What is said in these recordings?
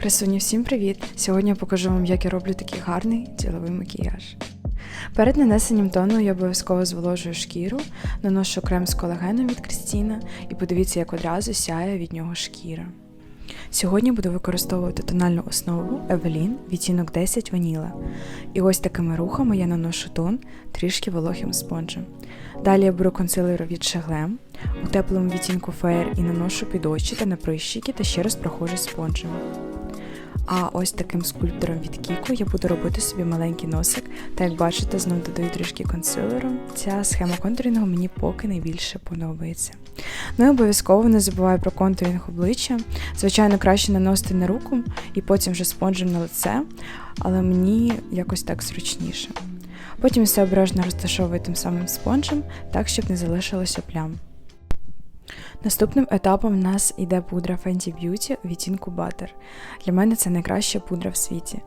Красуні, всім привіт! Сьогодні я покажу вам, як я роблю такий гарний діловий макіяж. Перед нанесенням тону я обов'язково зволожую шкіру, наношу крем з колагеном від Крістіна і подивіться, як одразу сяє від нього шкіра. Сьогодні буду використовувати тональну основу Evelyn відтінок 10 ваніла. І ось такими рухами я наношу тон трішки вологим спонжем. Далі я беру консилер від Shaglem у теплому відтінку Fair і наношу під очі та на прищики та ще раз проходжу спонжем. А ось таким скульптором від Кіку я буду робити собі маленький носик, та як бачите, знову додаю трішки консилеру. Ця схема контурінгу мені поки найбільше подобається. Ну і обов'язково не забуваю про контурінг обличчя. Звичайно, краще наносити на руку і потім вже спонжем на лице, але мені якось так зручніше. Потім все обережно розташовую тим самим спонжем, так щоб не залишилося плям. Наступним етапом в нас йде пудра Fenty Beauty у відтінку Butter. Для мене це найкраща пудра в світі.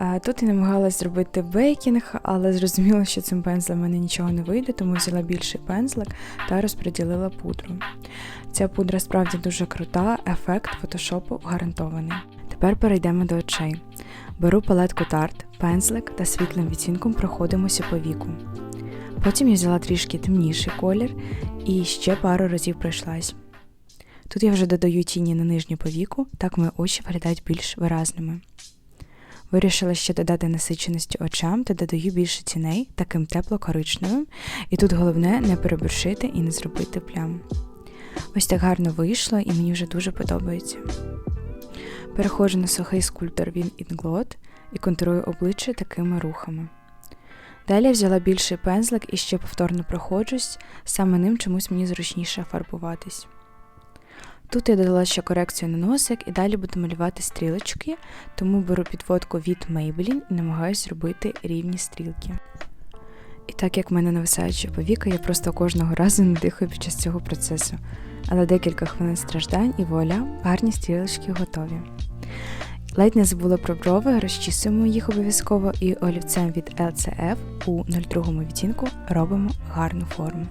Е, Тут я намагалась зробити бейкінг, але зрозуміла, що цим пензлем в мене нічого не вийде, тому взяла більший пензлик та розподілила пудру. Ця пудра справді дуже крута, ефект фотошопу гарантований. Тепер перейдемо до очей. Беру палетку Tarte, пензлик та світлим відтінком проходимося по віку. Потім я взяла трішки темніший колір і ще пару разів пройшлась. Тут я вже додаю тіні на нижню повіку, так мої очі виглядають більш виразними. Вирішила ще додати насиченості очам та додаю більше тіней, таким тепло-коричневим, і тут головне не переборщити і не зробити плям. Ось так гарно вийшло і мені вже дуже подобається. Переходжу на сухий скульптор Win Inglot і контурую обличчя такими рухами. Далі взяла більший пензлик і ще повторно проходжусь, саме ним чомусь мені зручніше фарбуватись. Тут я додала ще корекцію на носик і далі буду малювати стрілочки, тому беру підводку від Maybelline і намагаюся зробити рівні стрілки. І так як в мене нависаюча повіка, я просто кожного разу не дихаю під час цього процесу. Але декілька хвилин страждань і вуаля, гарні стрілочки готові. Ледь не забула про брови, розчісуємо їх обов'язково і олівцем від LCF у 02 відтінку робимо гарну форму.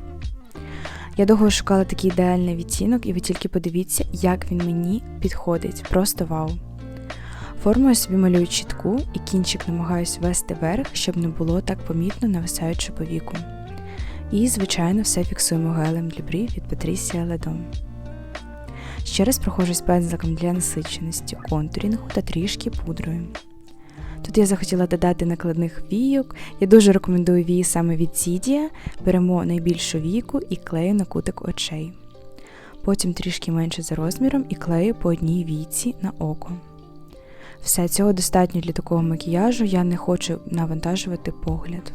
Я довго шукала такий ідеальний відтінок, і ви тільки подивіться, як він мені підходить. Просто вау! Форму я собі малюю чітку і кінчик намагаюся вести вверх, щоб не було так помітно нависаючи по віку. І, звичайно, все фіксуємо гелем для брів від Patricia Ledom. Ще раз проходжусь пензликом для насиченості, контурінгу та трішки пудрою. Тут я захотіла додати накладних війок. Я дуже рекомендую вії саме від Зідія. Беремо найбільшу війку і клею на кутик очей. Потім трішки менше за розміром і клею по одній війці на око. Все, цього достатньо для такого макіяжу, я не хочу навантажувати погляд.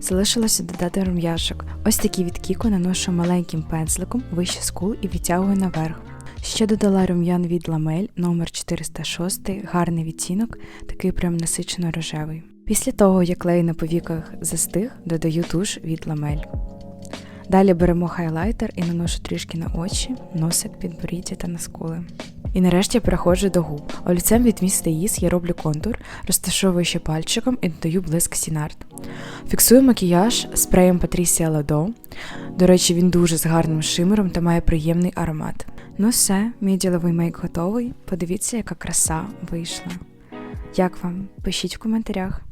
Залишилося додати рум'яшок. Ось такі від Кіко наношу маленьким пензликом вище скул і відтягую наверх. Ще додала рум'ян від Ламель номер 406 гарний відтінок, такий прям насичено рожевий. Після того, як клей на повіках застиг, додаю туш від Ламель. Далі беремо хайлайтер і наношу трішки на очі, носик, підборіддя та на скули. І нарешті переходжу до губ. Олівцем від міста Їс я роблю контур, розташовую ще пальчиком і додаю блиск Сінарт. Фіксую макіяж спреєм Patricia Ладо. До речі, він дуже з гарним шимером та має приємний аромат. Ну все, мій діловий мейк готовий. Подивіться, яка краса вийшла. Як вам? Пишіть в коментарях.